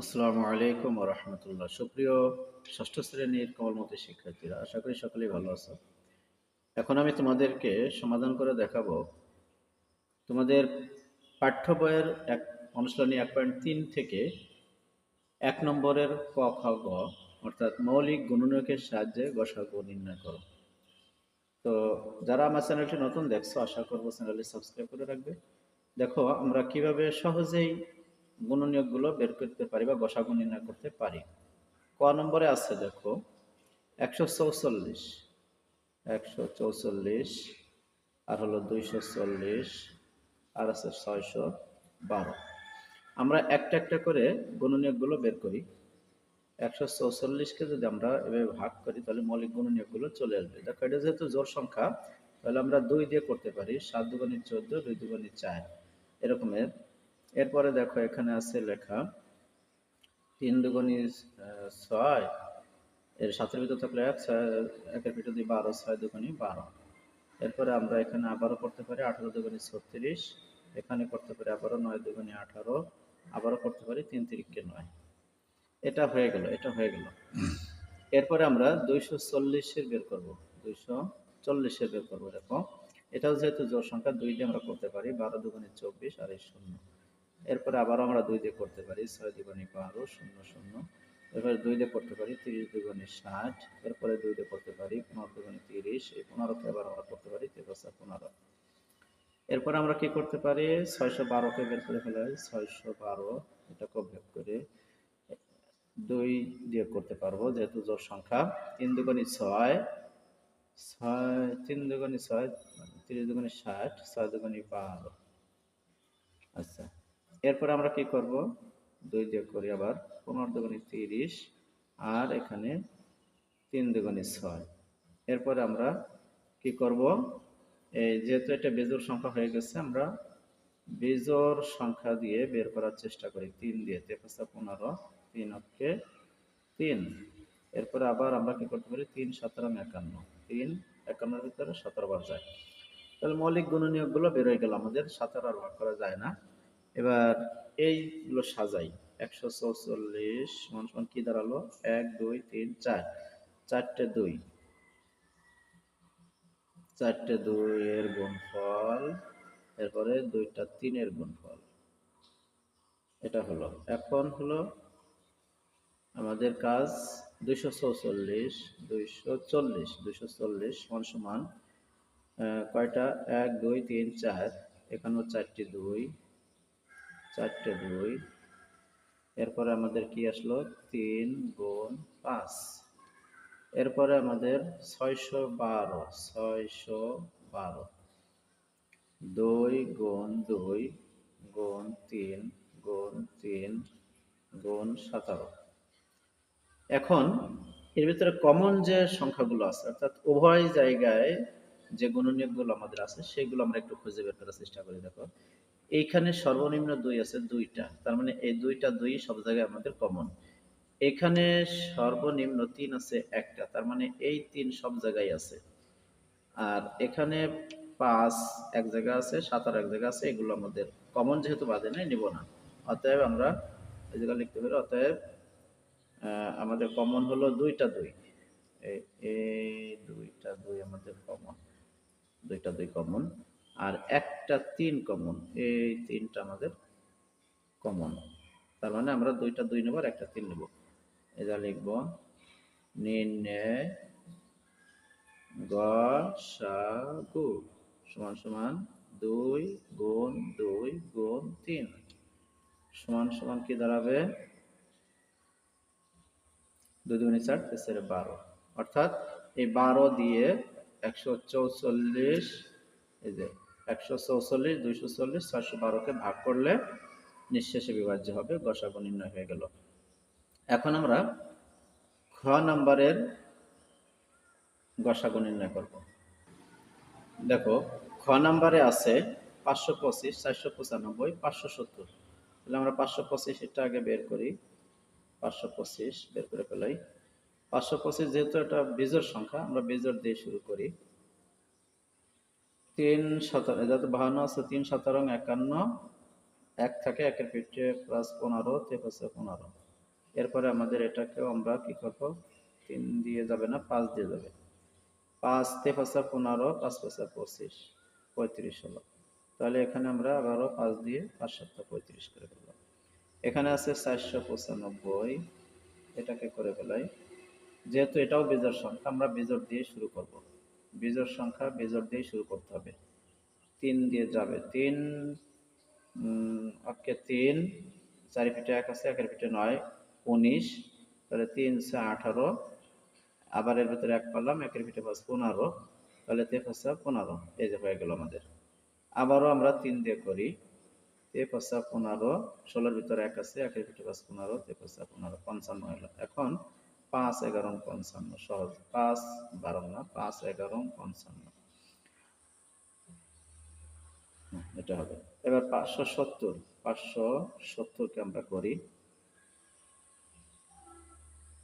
আসসালামু আলাইকুম ও রহমতুল্লাহ। সুপ্রিয় ষষ্ঠ শ্রেণির কমলমতি শিক্ষার্থীরা, আশা করি সকলেই ভালো আছো। এখন আমি তোমাদেরকে সমাধান করে দেখাবো তোমাদের পাঠ্য বইয়ের এক অনুশীলনী এক পয়েন্ট তিন থেকে এক নম্বরের ক খ গ, অর্থাৎ মৌলিক গুণনীয়কের সাহায্যে গসাগু নির্ণয় করো। তো যারা আমার চ্যানেলটি নতুন দেখছ, আশা করব চ্যানেলটি সাবস্ক্রাইব করে রাখবে। দেখো, আমরা কীভাবে সহজেই গুণনীয়কগুলো বের করতে পারি বা গসাগু নির্ণয় করতে পারি। ক নম্বরে আছে দেখো, একশো চৌচল্লিশ। একশো চৌচল্লিশ, আর হলো দুইশো চল্লিশ, আর আছে ছয়শো বারো। আমরা একটা একটা করে গুণনীয়কগুলো বের করি। একশো চৌচল্লিশকে যদি আমরা এভাবে ভাগ করি, তাহলে মৌলিক গুণনীয়কগুলো চলে আসবে। দেখো, এটা যেহেতু জোর সংখ্যা, তাহলে আমরা দুই দিয়ে করতে পারি, সাত দুগুণি চোদ্দ, দুই দুগুণি চার। এরকমের এরপরে দেখো, এখানে আছে লেখা, তিন দুগুণি ছয়, এর সাতের ভিতর থাকলে এক, ছয়, একের ভিতর দিয়ে বারো, ছয় দুগুণি বারো। এরপরে আমরা এখানে আবারও করতে পারি আঠারো দুগুণি ছত্রিশ, এখানে করতে পারি আবারও নয় দুগুণি আঠারো, আবারও করতে পারি তিন তিরিখকে নয়। এটা হয়ে গেল, এটা হয়ে গেল। এরপরে আমরা দুইশো চল্লিশের বের করব, দুইশো চল্লিশের বের করব, দেখো। এটাও যেহেতু জোর সংখ্যা, দুই দিয়ে আমরা করতে পারি বারো দুগুণে চব্বিশ আর এই শূন্য। এরপরে আবারও আমরা দুই দিয়ে করতে পারি, ছয় দুগুণে বারো শূন্য শূন্য। এরপরে দুই দিয়ে করতে পারি তিরিশ দুগুণে ষাট। এরপরে দুই দিয়ে করতে পারি পনেরো দুগুণে তিরিশ। এই পনেরোকে আবার আমরা করতে পারি তেরোশো পনেরো। এরপর আমরা কি করতে পারি? ছয়শো বারোকে বের করে ফেলা ছয়শো বারো। এটাকে বের করে দুই দিয়ে করতে পারব, যেহেতু জোর সংখ্যা। তিন দুগুণি ছয় ছয়, তিন দুগুণি ছয় তিরিশ দুগুণি ষাট, ছয় দুগুণি বারো। আচ্ছা। এরপরে আমরা কি করব? দুই দিয়ে করি আবার পনেরো দুগুণি তিরিশ, আর এখানে তিন দুগুণি ছয়। এরপরে আমরা কি করব? এই যেহেতু এটা বেজোর সংখ্যা হয়ে গেছে, আমরা বেজোর সংখ্যা দিয়ে বের করার চেষ্টা করি। তিন দিয়ে তেপাশা পনেরো, তিন অক্ষে তিন। এরপরে আবার আমরা কি করতে পারি? তিন সতেরো একান্ন। তিন একান্নের ভিতরে সতেরো বার যায়। তাহলে মৌলিক গুণনীয়কগুলো বের হয়ে গেল। আমাদের সতেরো আর ভাগ করা যায় না। এবার এইগুলো সাজাই। একশো চৌচল্লিশ সমান সমান কি দাঁড়াল? এক, দুই, তিন, চার। চারটে দুই। চারটে দুই এর গুণফল, এরপরে দুইটা তিনের গুণফল। এটা হলো। এখন হলো আমাদের কাজ দুইশো চৌচল্লিশ, দুইশো চল্লিশ। দুইশো চল্লিশ সমান সমান কয়টা? এক, দুই, তিন, চার। এখানেও চারটি দুই। চারটে দুই। এরপরে আমাদের কি আসলো? তিন গুণ পাঁচ। এরপরে আমাদের ছয়শো বারো ছয়শো বারো। দুই গুণ দুই গুণ তিন গুণ তিন গুণ সতেরো। এখন এর ভিতরে কমন যে সংখ্যাগুলো আছে, অর্থাৎ উভয় জায়গায় যে গুণনীয়কগুলো আমাদের আছে, সেগুলো আমরা একটু খুঁজে বের করার চেষ্টা করি, দেখো। এইখানে সর্বনিম্ন দুই আছে, দুইটা। তার মানে এই দুইটা দুই সব জায়গায় আমাদের কমন এখানে সর্বনিম্ন তিন আছে, একটা। তার মানে এই তিন সব জায়গায় আছে। আর এখানে পাঁচ এক জায়গা আছে, সাত আর এক জায়গা আছে, এগুলো আমাদের কমন যেহেতু বাদে নাই, নিব না। অতএব আমরা এই জায়গা লিখতে পারি, অতএব আমাদের কমন হলো দুইটা দুই। এই দুইটা দুই আমাদের কমন দুইটা দুই কমন আর একটা তিন কমন এই তিনটা আমাদের কমন তার মানে আমরা দুইটা দুই নেব আর একটা তিন নেব। এটা লিখব, নির্ণয় গসাগু সমান সমান দুই, গুণ দুই, গুণ, তিন। সমান সমান কি দাঁড়াবে? দুই দুগুণে চার, তেসরে বারো। অর্থাৎ এই বারো দিয়ে একশো চৌচল্লিশ, এই যে একশো চৌচল্লিশ, দুইশো চল্লিশ, ছয়শো বারোকে ভাগ করলে নিঃশেষে বিভাজ্য হবে, গসাগু নির্ণয় হয়ে গেল। এখন আমরা খ নাম্বারের গসাগু নির্ণয় করব। দেখো, খ নাম্বারে আছে পাঁচশো পঁচিশ, চারশো পঁচানব্বই, পাঁচশো সত্তর। তাহলে আমরা পাঁচশো পঁচিশ এটা আগে বের করি। পাঁচশো পঁচিশ বের করে ফেলাই। পাঁচশো পঁচিশ যেহেতু এটা বীজের সংখ্যা, আমরা বীজের দিয়ে শুরু করি। তিন সতেরো যাতে বাহান্ন আছে, তিন সতেরো, একান্ন, এক থাকে, একের পিঠে প্লাস পনেরো তে হচ্ছে পনেরো। এরপরে আমাদের এটাকেও আমরা কি করব? তিন দিয়ে যাবে না, পাঁচ দিয়ে যাবে। পাঁচ তে পাঁচা পনেরো পাঁচ পাঁচা পঁচিশ, পঁয়ত্রিশ হলো। তাহলে এখানে আমরা আবারও পাঁচ দিয়ে পাঁচ সাতটা পঁয়ত্রিশ করে ফেললাম। এখানে আছে চারশো পঁচানব্বই, এটাকে করে ফেলাই। যেহেতু এটাও বেজোর সংখ্যা, আমরা বেজোর দিয়ে শুরু করব। বেজোর সংখ্যা বেজোর দিয়ে শুরু করতে হবে। তিন দিয়ে যাবে। তিন ওকে তিন, চারি ফিটে এক আছে, একের ফিটে নয়, উনিশ। তাহলে তিন সে আঠারো। আবার এর ভিতরে এক পারলাম, একের ফিটে পাঁচ, পনেরো। তাহলে তে পাঁচা পনেরো। এই যে হয়ে গেল আমাদের। আবারও আমরা তিন দিয়ে করি। তে পাঁচা পনেরো। ষোলোর ভিতরে এক আছে, একের ফিটে পাঁচ, পনেরো। তে পাঁচা পনেরো, পঞ্চান্ন এখন পাঁচ এগারো পঞ্চান্ন, সহজ। পাঁচ বারো না, পাঁচ এগারো পঞ্চান্ন। এটা হবে। এবার পাঁচশো সত্তর। পাঁচশো সত্তরকে আমরা করি।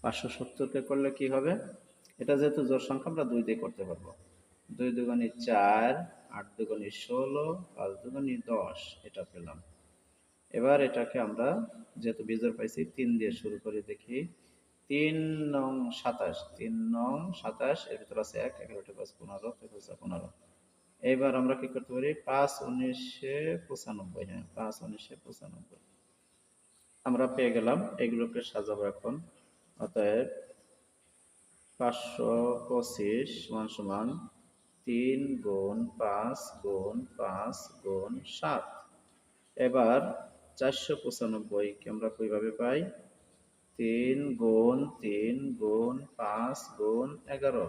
পাঁচশো সত্তরকে করলে কি হবে? এটা যেহেতু জোর সংখ্যা, আমরা দুই দিয়ে করতে পারব। দুই দুগুণি চার, আট দুগুণি ষোলো, পাঁচ দুগুণি দশ, এটা পেলাম। এবার এটাকে আমরা যেহেতু বিজোর পাইছি, তিন দিয়ে শুরু করে দেখি। তিন নং সাতাশ, তিন নং সাতাশ, এর ভিতরে আছে এক এগারোটা পাঁচ, পনেরো পনেরো। এবার আমরা কি করতে পারি? পাঁচ উনিশে পঁচানব্বই হ্যাঁ পাঁচ উনিশে পঁচানব্বই। আমরা পেয়ে গেলাম, এগুলোকে সাজাবো এখন। অতএব পাঁচশো পঁচিশ সমান সমান তিন গুণ পাঁচ গুণ পাঁচ গুণ সাত। এবার চারশো পঁচানব্বইকে আমরা কীভাবে পাই? তিন গুণ তিন গুণ পাঁচ গুণ এগারো।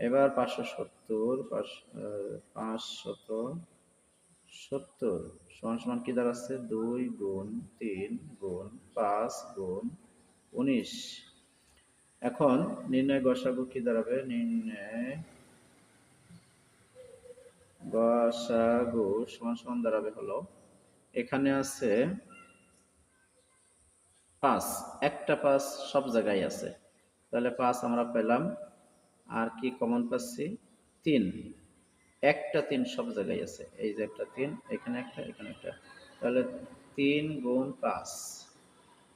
এবার পাঁচশো সত্তর পাঁচশত সত্তর। সমান সমান কি দাঁড়াচ্ছে? দুই গুণ তিন গুণ পাঁচ গুণ উনিশ। এখন নির্ণয় গসাগু কি দাঁড়াবে? নির্ণয় গসাগু সমান সমান দাঁড়াবে হলো, এখানে আছে পাঁচ, একটা পাঁচ সব জায়গায় আছে। তাহলে পাঁচ আমরা পেলাম। আর কি কমন পাচ্ছি? তিন, একটা তিন সব জায়গায় আছে। এই যে একটা তিন, এখানে একটা এখানে একটা। তাহলে তিন গুণ পাঁচ,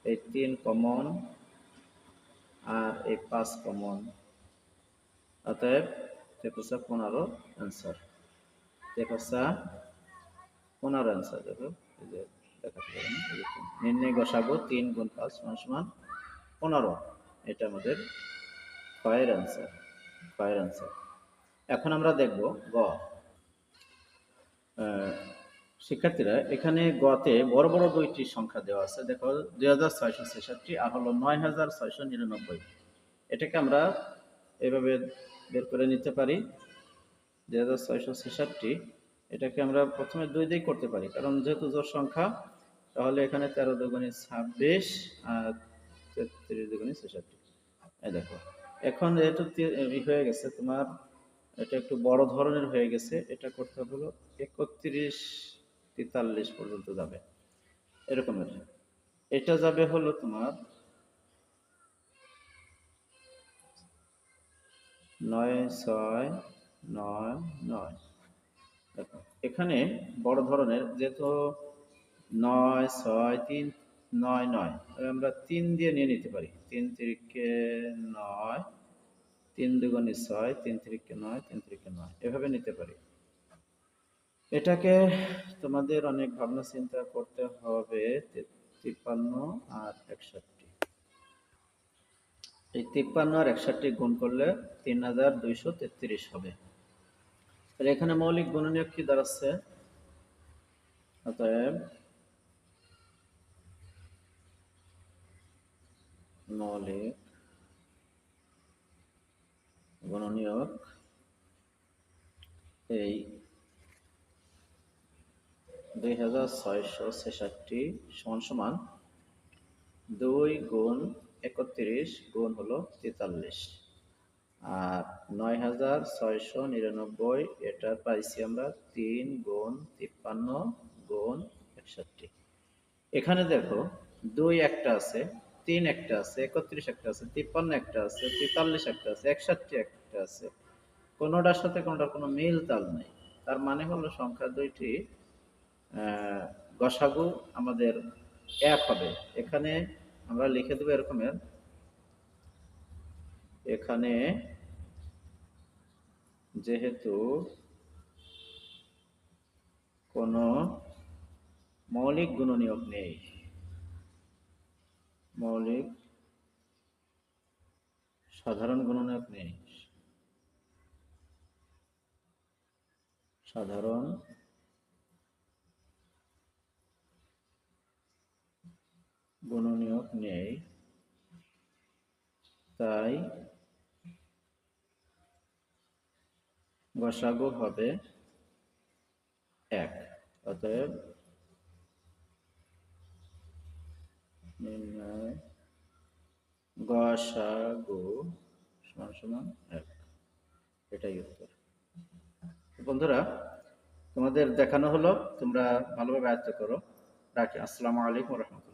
এই তিন কমন আর এই পাঁচ কমন অতএব তেপসা পনেরো অ্যান্সার তেপসা পনেরো অ্যান্সার দেখো। এই যে দেখাতে পারেন নির্ণয় বসাবো তিন গুণ পাঁচ সমান সমান পনেরো। এটা আমাদের ছয়ের অ্যান্সার ছয়ের অ্যান্সার এখন আমরা দেখব গ। শিক্ষার্থীরা, এখানে গতে বড় বড় দুইটি সংখ্যা দেওয়া আছে। দেখো, দুই হাজার ছয়শো ছেষট্টি, আর হলো নয় হাজার ছয়শো নিরানব্বই। এটাকে আমরা এভাবে বের করে নিতে পারি। দুই হাজার ছয়শো ছেষট্টি, এটাকে আমরা প্রথমে দুই দিয়ে করতে পারি, কারণ যেহেতু জোর সংখ্যা তাহলে এখানে তেরো দুগুণী ছাব্বিশ আর তেত্রিশ দুগুণী ছেষট্টি। এই দেখো, এখন যেহেতু হয়ে গেছে, তোমার এটা একটু বড় ধরনের হয়ে গেছে, এটা করতে হলো একত্রিশ তেতাল্লিশ পর্যন্ত যাবে। এরকমের এটা যাবে হলো তোমার নয় ছয় নয় নয়। দেখো, এখানে বড় ধরনের যেহেতু নয়, ছয়, তিন, নয় নয়। আমরা তিন দিয়ে নিয়ে নিতে পারি। তিন তিরিকে নয়, তিন দুগুণে ছয়, তিন তিরিকে নয়, তিন তিরিকে নয়। এভাবে নিতে পারি। এটাকে তোমাদের অনেক ভাবনা চিন্তা করতে হবে তিপ্পান্ন আর একষট্টি। এই তিপ্পান্ন আর একষট্টি গুণ করলে তিন হাজার দুইশো তেত্রিশ হবে। এখানে মৌলিক গুণনীয় কি দাঁড়াচ্ছে? অতএব মৌলিক গণনীয়ক এই দুই হাজার ছয়শো ছেষট্টি সমান সমান দুই গুণ একত্রিশ গুণ হলো তেতাল্লিশ। আর নয় হাজার ছয়শো নিরানব্বই এটা পাইছি আমরা তিন গুণ তিপ্পান্ন গুণ একষট্টি। এখানে দেখো দুই একটা আছে তিন একটা আছে, একত্রিশ একটা আছে, তিপ্পান্ন একটা আছে, তেতাল্লিশ একটা আছে, একষট্টি একটা আছে। কোনোটার সাথে কোনোটার কোনো মিল তাল নেই। তার মানে হলো সংখ্যা দুইটি গসাগু আমাদের এক হবে। এখানে আমরা লিখে দেবো এরকমের। এখানে যেহেতু কোনো মৌলিক গুণনীয়ক নেই মৌলিক সাধারণ গুণনীয়ক নেই সাধারণ গুণনীয়ক নেই তাই গসাগু হবে এক অতএব নির্ণয় গসাগু সমান সমান এক। এটাই উত্তর। বন্ধুরা, তোমাদের দেখানো হলো, তোমরা ভালোভাবে আয়ত্ত করো। রাখি। আসসালামু আলাইকুম রহমতুল্লাহ।